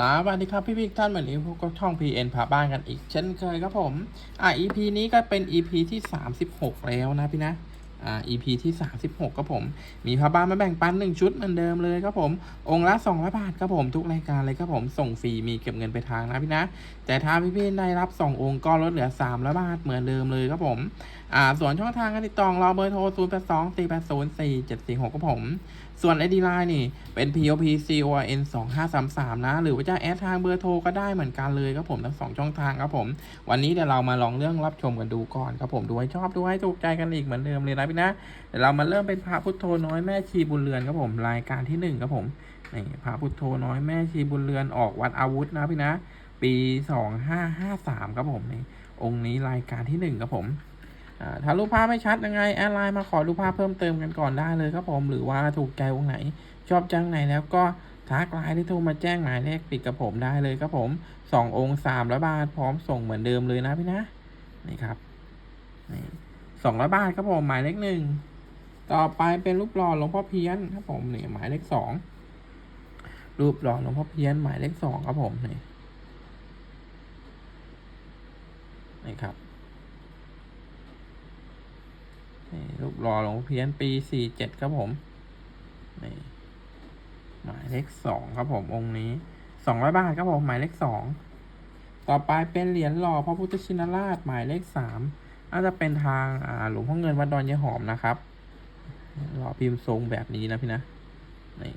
สวัสดีครับพี่พี่ท่านวันนี้พวกก็ช่อง PN พาบ้านกันอีก เช่นเคยครับผม อ่า EP นี้ก็เป็น EP ที่ 36 แล้วนะพี่นะ อ่า EP ที่ 36ครับผม มีพาบ้านมาแบ่งปันหนึ่งชุดเหมือนเดิมเลยครับผม องค์ละ200บาทครับผมทุกรายการเลยครับผมส่งฟรีมีเก็บเงินไปทางนะพี่นะ แต่ถ้าพี่พี่ได้รับ 2 องค์ก็ลดเหลือ300บาทเหมือนเดิมเลยครับผมอ่าส่วนช่องทางการติดต่อราเบอร์โทร 0 8 2 4 8 0 4 7 4 6ครับผม ส่วน ID Line นี่เป็น POP CON 2533นะ หรือว่าจะแอดทางเบอร์โทรก็ได้เหมือนกันเลยครับผมทั้งสองช่องทางครับผม วันนี้เดี๋ยวเรามาลองเรื่องรับชมกันดูก่อนครับผมดูให้ชอบดูให้ถูกใจกันอีกเหมือนเดิมเลยนะพี่นะเดี๋ยวเรามาเริ่มเป็นพระพุทโธน้อยแม่ชีบุญเรือนครับผมรายการที่หนึ่งครับผมนี่พระพุทโธน้อยแม่ชีบุญเรือนออกวัดอาวุธนะพี่นะ ปีสองห้าห้าสามครับผมนี่องค์นี้รายการที่หนึ่งครับผมถ้ารูปภาพไม่ชัดยังไงแอดไลน์มาขอรูปภาพเพิ่มเติมกันก่อนได้เลยครับผมหรือว่าถูกใจองค์ไหน ชอบจังไหนแล้วก็ทักไลน์ที่โทรมาแจ้งหมายเลขปิดกับผมได้เลยครับผมสององค์สามร้อยบาทพร้อมส่งเหมือนเดิมเลยนะพี่นะนี่ครับนี่ สองร้อยบาทครับผมหมายเลขหนึ่งต่อไปเป็นรูปหล่อหลวงพ่อเพี้ยนครับผมนี่หมายเลขสองรูปหล่อหลวงพ่อเพี้ยนหมายเลขสองครับผมนี่นี่ครับนี่รูปหล่อหลวงพ่อเพี้ยนปีสี่เจ็ดครับผมนี่หมายเลขสองครับผมองค์นี้สองร้อยบาทครับผมหมายเลขสองต่อไปเป็นเหรียญหล่อพระพุทธชินราชหมายเลขสาม น่าจะเป็นทางอ่าหลวงพ่อเงินวัดดอนยายหอมนะครับหล่อพิมพ์ทรงแบบนี้นะพี่นะนี่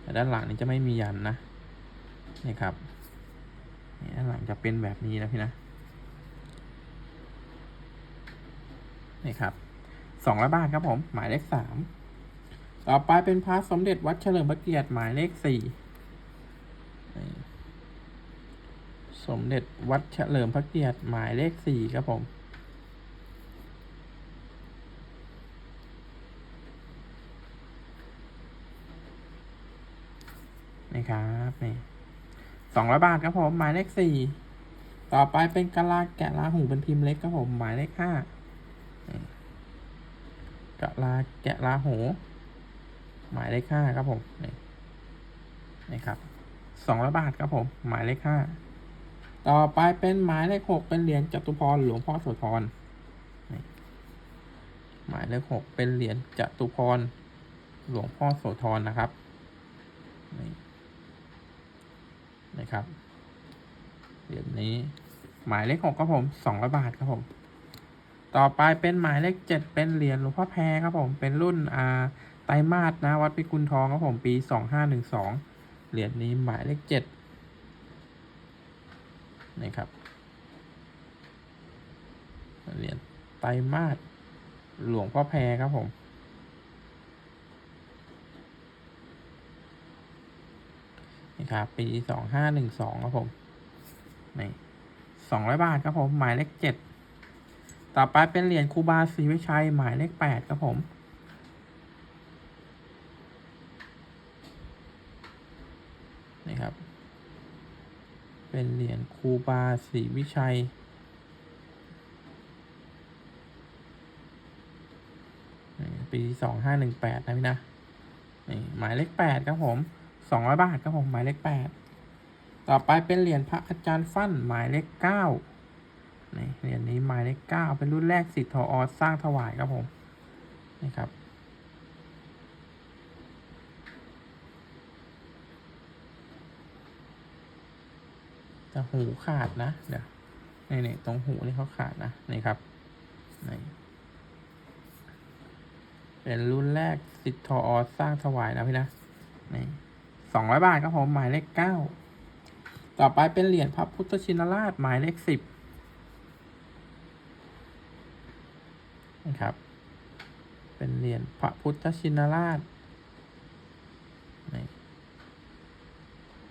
แต่ด้านหลังนี้จะไม่มียันนะนี่ครับนี่ด้านหลังจะเป็นแบบนี้นะพี่นะนี่ครับสองร้อยบาทครับผม หมายเลขสามต่อไปเป็นพระสมเด็จวัดเฉลิมพระเกียรติหมายเลขสี่นี่ สมเด็จวัดเฉลิมพระเกียรติหมายเลขสี่ครับผม นี่ครับนี่สองร้อยบาทครับผม หมายเลขสี่ต่อไปเป็นกะลาแกะลาหูเป็นพิมพ์เล็กครับผม หมายเลขห้ากะลาแกะลาโหหมายเลขห้าครับผมนี่นี่ครับสองร้อยบาทครับผม หมายเลขห้า ต่อไปเป็นหมายเลขหกเป็นเหรียญจตุพรหลวงพ่อโสธรหมายเลขหกเป็นเหรียญจตุพรหลวงพ่อโสธรนะครับนี่นะครับเหรียญนี้ หมายเลขหกครับผมสองร้อยบาทครับผม ต่อไปเป็นหมายเลขเจ็ดเป็นเหรียญหลวงพ่อแพรครับผมเป็นรุ่นอ่าไตรมาสนะวัดพิกุลทองครับผมปีสองห้าหนึ่งสองเหรียญนี้หมายเลขเจ็ด นี่ครับเหรียญไตรมาสหลวงพ่อแพรครับผม นี่ครับ ปีสองห้าหนึ่งสองครับผม นี่สองร้อยบาทครับผม หมายเลขเจ็ด ต่อไปเป็นเหรียญครูบาศรีวิชัย หมายเลขแปดครับผมนี่ครับ เป็นเหรียญครูบาศรีวิชัย ปีสองห้าหนึ่งแปดนะพี่นะ นี่หมายเลขแปดครับผมสองร้อยบาทครับผมหมายเลขแปดต่อไปเป็นเหรียญพระอาจารย์ฟั่นหมายเลขเก้านี่เหรียญนี้หมายเลขเก้าเป็นรุ่นแรกสิทธิ์ทออสร้างถวายครับผม นี่ครับ แต่หูขาดนะเดี๋ยวนี่นี่ตรงหูนี่เขาขาดนะนี่ครับนี่เป็นรุ่นแรกสิทธออสร้างถวายนะพี่นะนี่สองร้อยบาทครับผมหมายเลขเก้าต่อไปเป็นเหรียญพระพุทธชินราชหมายเลขสิบนะครับ เป็นเหรียญพระพุทธชินราช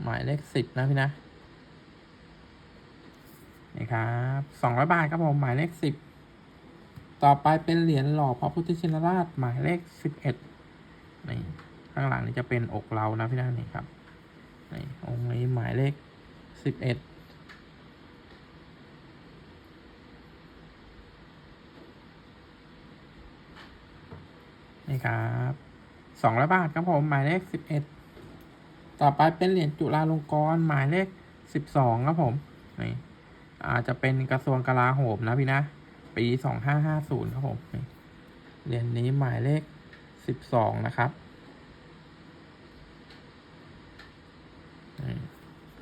หมายเลขสิบนะพี่นะ ครับสองร้อยบาทครับผม หมายเลขสิบ ต่อไปเป็นเหรียญหล่อพระพุทธชินราช หมายเลขสิบเอ็ดนี่ข้างหลังนี่จะเป็นอกเรานะพี่นะนี่ครับนี่องค์นี้หมายเลขสิบเอ็ดนี่ครับสองร้อยบาทครับผม หมายเลขสิบเอ็ดต่อไปเป็นเหรียญจุฬาลงกรณ์หมายเลขสิบสองครับผมนี่ อาจจะเป็นกระทรวงกลาโหมนะพี่นะ ปีสองห้าห้าศูนย์ครับผมเหรียญนี้หมายเลขสิบสองนะครับ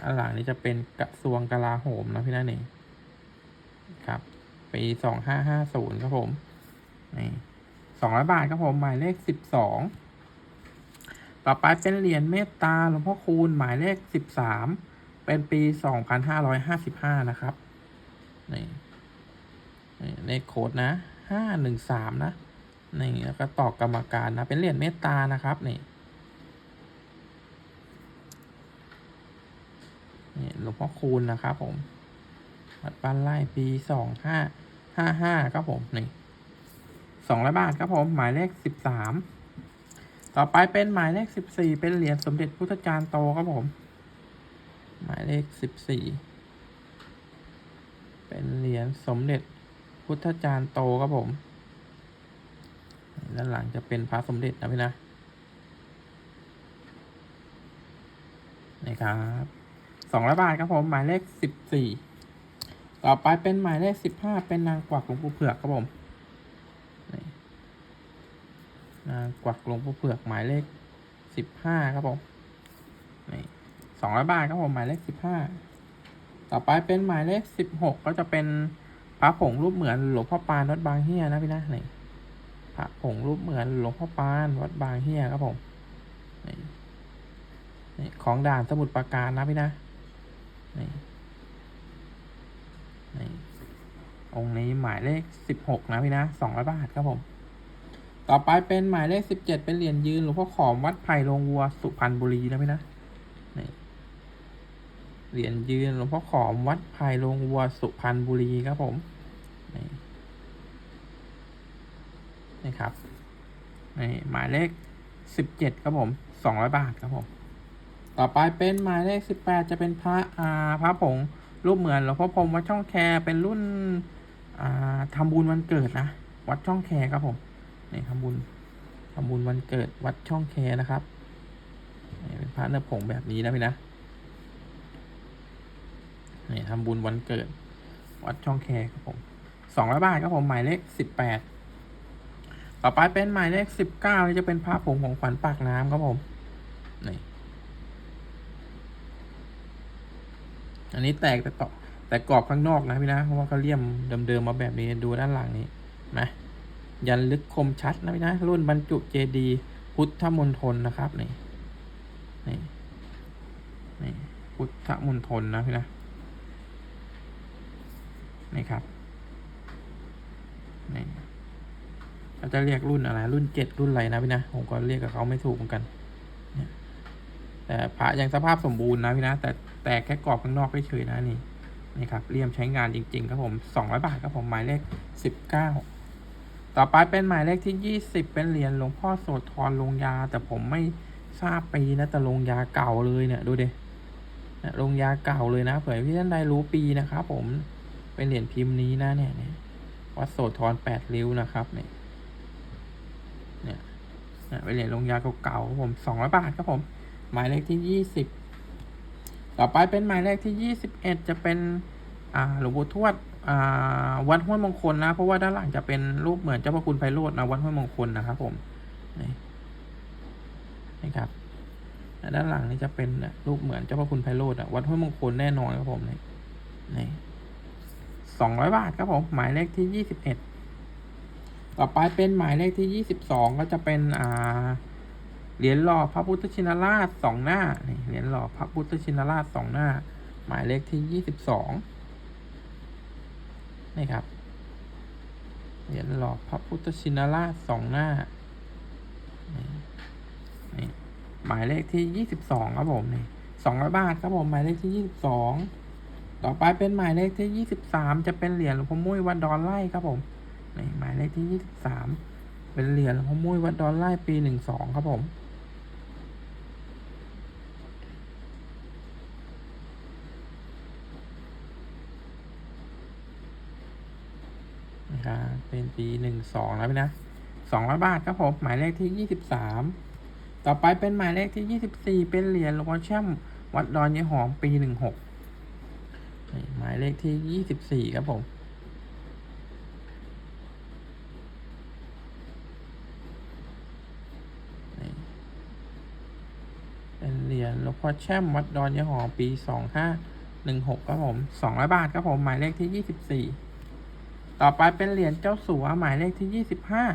อันหลังนี้จะเป็นกระทรวงกลาโหมนะพี่นะนี่ครับ ปีสองห้าห้าศูนย์ครับผมนี่สองร้อยบาทครับผมหมายเลขสิบสองต่อไปเป็นเหรียญเมตตาหลวงพ่อคูณหมายเลขสิบสามเป็นปีสองพันห้าร้อยห้าสิบห้านะครับ นี่นี่เลขโค้ดนะห้าหนึ่งสามนะนี่แล้วก็ต่อกรรมการนะ เป็นเหรียญเมตตานะครับนี่นี่หลวงพ่อคูณนะครับผมวัดบ้านไร่ปีสองห้าห้าห้าครับผมนี่สองร้อยบาทครับผม หมายเลขสิบสามต่อไปเป็นหมายเลขสิบสี่เป็นเหรียญสมเด็จพุทธจารย์โตครับผม หมายเลขสิบสี่ เป็นเหรียญสมเด็จพุทธจารย์โตครับผม ด้านหลังจะเป็นพระสมเด็จนะพี่นะนี่ครับสองร้อยบาทครับผม หมายเลขสิบสี่ต่อไปเป็นหมายเลขสิบห้าเป็นนางกวักหลวงปู่เผือกครับผมนี่นางกวักหลวงปู่เผือกหมายเลขสิบห้าครับผมนี่สองร้อยบาทครับผม หมายเลขสิบห้า ต่อไปเป็นหมายเลขสิบหกก็จะเป็นพระผงรูปเหมือนหลวงพ่อปานวัดบางเฮียนะพี่นะนี่พระผงรูปเหมือนหลวงพ่อปานวัดบางเฮียครับผมนี่นี่ของด่านสมุทรปราการนะพี่นะนี่นี่องค์นี้หมายเลขสิบหกนะพี่นะสองร้อยบาทครับผม ต่อไปเป็นหมายเลขสิบเจ็ดเป็นเหรียญยืนหลวงพ่อขอมวัดไผ่ลงวัวสุพรรณบุรีนะพี่นะ เหรียญยืนหลวงพ่อขอมวัดไผ่ลงวัวสุพรรณบุรีครับผม นี่นี่ครับนี่หมายเลขสิบเจ็ดครับผมสองร้อยบาทครับผม ต่อไปเป็นหมายเลขสิบแปดจะเป็นพระอ่าพระผงรูปเหมือนหลวงพ่อพรมวัดช่องแคเป็นรุ่นอ่าทำบุญวันเกิดนะวัดช่องแคครับผมนี่ทำบุญทำบุญวันเกิดวัดช่องแคนะครับนี่เป็นพระเนื้อผงแบบนี้นะพี่นะ นี่ทำบุญวันเกิด วัดช่องแคครับผมสองร้อยบาทครับผมหมายเลขสิบแปดต่อไปเป็นหมายเลขสิบเก้าที่จะเป็นพระผงของขวัญปากน้ำครับผมนี่อันนี้แตกแต่ต่อแต่กรอบข้างนอกนะพี่นะเพราะว่าเขาเลี่ยมเดิมๆมาแบบนี้ดูด้านหลังนี้นะยันลึกคมชัดนะพี่นะรุ่นบรรจุเจดีพุทธมณฑลนะครับนี่นี่นี่พุทธมณฑลนะพี่นะ นี่ครับนี่เขาจะเรียกรุ่นอะไร รุ่นเจ็ดรุ่นอะไรนะพี่นะ ผมก็เรียกกับเขาไม่ถูกเหมือนกันแต่พระยังสภาพสมบูรณ์นะพี่นะ แต่แตกแค่กรอบข้างนอกเฉยๆนะนี่นี่ครับเลี่ยมใช้งานจริง ๆ ครับผมสองร้อยบาทครับผมหมายเลขสิบเก้าต่อไปเป็นหมายเลขที่ยี่สิบเป็นเหรียญหลวงพ่อโสธรลงยา แต่ผมไม่ทราบปีนะแต่ลงยาเก่าเลยเนี่ยดูดิเนี่ยลงยาเก่าเลยนะเผื่อพี่ท่านใดรู้ปีนะครับผม เป็นเหรียญพิมพ์นี้นะเนี่ยเนี่ยวัดโสธรแปดริ้วนะครับเนี่ยเนี่ยเป็นเหรียญลงยาเก่าๆครับผมสองร้อยบาทครับผม หมายเลขที่ยี่สิบต่อไปเป็นหมายเลขที่ยี่สิบเอ็ดจะเป็นอ่าหลวงปู่ทวดอ่าวัดห้วยมงคลนะ เพราะว่าด้านหลังจะเป็นรูปเหมือนเจ้าพระคุณไพโรจน์นะวัดห้วยมงคลนะครับผมนี่นี่ครับและด้านหลังนี่จะเป็นรูปเหมือนเจ้าพระคุณไพโรจน์อะวัดห้วยมงคลแน่นอนครับผมนี่นี่ สองร้อยบาทครับผม หมายเลขที่ยี่สิบเอ็ดต่อไปเป็นหมายเลขที่ยี่สิบสองก็จะเป็นอ่าเหรียญหล่อพระพุทธชินราชสองหน้านี่เหรียญหล่อพระพุทธชินราชสองหน้า หมายเลขที่ยี่สิบสองนี่ครับเหรียญหล่อพระพุทธชินราชสองหน้านี่หมายเลขที่ยี่สิบสองครับผมนี่สองร้อยบาทครับผม หมายเลขที่ยี่สิบสอง ต่อไปเป็นหมายเลขที่ยี่สิบสามจะเป็นเหรียญหลวงพ่อมุ้ยวัดดอนไร่ครับผมนี่หมายเลขที่ยี่สิบสามเป็นเหรียญหลวงพ่อมุ้ยวัดดอนไร่ปีหนึ่งสองครับผมนะครับเป็นปีหนึ่งสองแล้วนะสองร้อยบาทครับผม หมายเลขที่ยี่สิบสามต่อไปเป็นหมายเลขที่ยี่สิบสี่เป็นเหรียญหลวงพ่อแช่มวัดดอนยายหอมปีหนึ่งหก หมายเลขที่ยี่สิบสี่ครับผมเป็นเหรียญหลวงพ่อแช่มวัดดอนยายหอปีสองห้าหนึ่งหกครับผมสองร้อยบาทครับผมหมายเลขที่ยี่สิบสี่ต่อไปเป็นเหรียญเจ้าสัวหมายเลขที่ยี่สิบห้า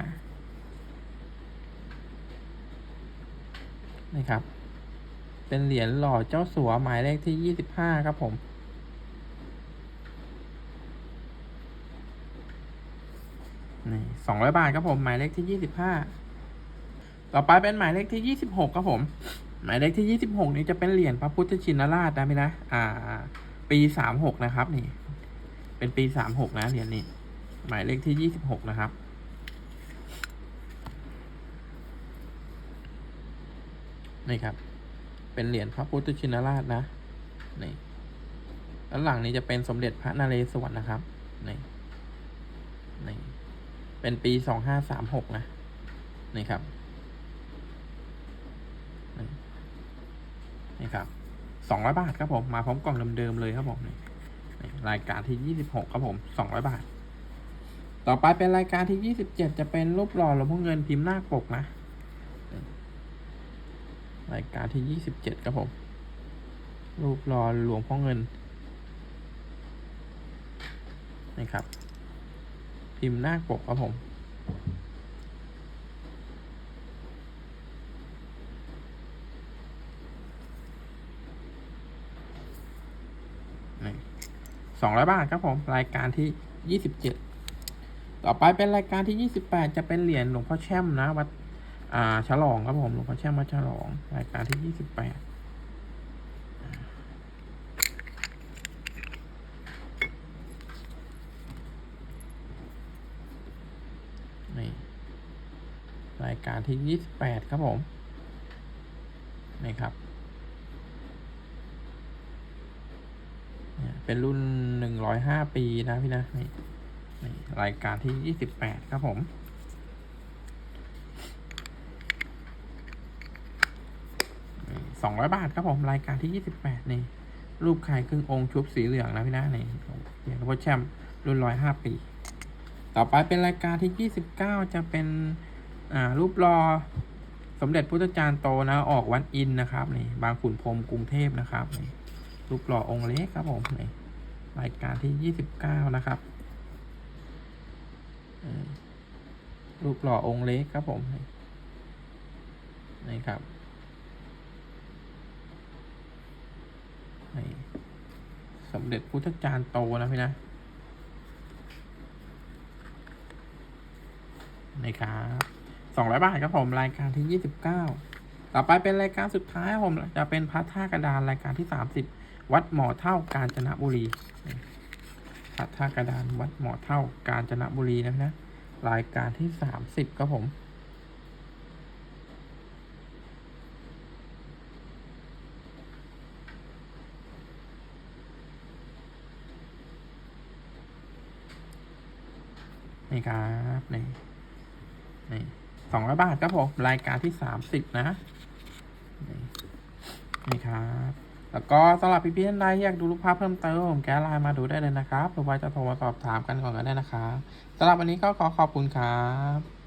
นี่ครับ เป็นเหรียญหล่อเจ้าสัวหมายเลขที่ยี่สิบห้าครับผม นี่สองร้อยบาทครับผมหมายเลขที่ยี่สิบห้าต่อไปเป็นหมายเลขที่ยี่สิบหกครับผม หมายเลขที่ยี่สิบหกนี้จะเป็นเหรียญพระพุทธชินราชนะพี่นะ อ่า ปีสามหกนะครับ นี่ เป็นปีสามหกนะเหรียญนี้ หมายเลขที่ยี่สิบหกนะครับนี่ครับ เป็นเหรียญพระพุทธชินราชนะนี่ด้านหลังนี้จะเป็นสมเด็จพระนเรศวรนะครับนี่นี่ เป็นปีสองห้าสามหกนะนี่ครับนี่ครับสองร้อยบาทครับผมมาพร้อมกล่องเดิมๆเลยครับผมนี่รายการที่ยี่สิบหกครับผมสองร้อยบาท ต่อไปเป็นรายการที่ยี่สิบเจ็ดจะเป็นรูปหล่อหลวงพ่อเงินพิมพ์หน้าปกนะรายการที่ยี่สิบเจ็ดครับผม รูปหล่อหลวงพ่อเงินนี่ครับ พิมพ์หน้าปกครับผมสองร้อยบาทครับผม รายการที่ยี่สิบเจ็ดต่อไปเป็นรายการที่ยี่สิบแปดจะเป็นเหรียญหลวงพ่อแช่มนะวัดอ่าฉลองครับผมหลวงพ่อแช่มวัดฉลอง รายการที่ยี่สิบแปด นี่ รายการที่ยี่สิบแปดครับผมนี่ครับเป็นรุ่นหนึ่งร้อยห้าปีนะพี่นะนี่นี่รายการที่ยี่สิบแปดครับผมสองร้อยบาทครับผม รายการที่ยี่สิบแปดนี่ รูปไข่ครึ่งองค์ชุบสีเหลืองนะพี่นะนี่เหรียวพ่อแชมป์รุ่นร้อยห้าปี ต่อไปเป็นรายการที่29จะเป็น อ่ารูปรอสมเด็จพุทธจารย์โตนะ ออกวันอินนะครับนี่บางขุนพรมกรุงเทพนะครับนี่รูปรอองค์เล็กครับผมนี่รายการที่29นะครับรูปหล่อองค์เล็กครับผมนี่ครับนี่สมเด็จพุทธจารย์โตนะพี่นะนะครับ สองร้อยบาทครับผมรายการที่ยี่สิบเก้าต่อไปเป็นรายการสุดท้ายผมจะเป็นพระท่ากระดานรายการที่สามสิบวัดหมอเท่ากาญจนบุรีพระท่ากระดานวัดหมอเท่ากาญจนบุรีนะนะรายการที่สามสิบครับผมนี่ครับนี่นี่ สองร้อยบาทครับผมรายการที่สามสิบนะนี่ครับแล้วก็สำหรับพี่ๆท่านใดอยากดูรูปภาพเพิ่มเติมผมแกไลน์มาดูได้เลยนะครับหรือว่าจะโทรมาสอบถามกันก่อนก็ได้นะครับสำหรับวันนี้ก็ขอขอบคุณครับ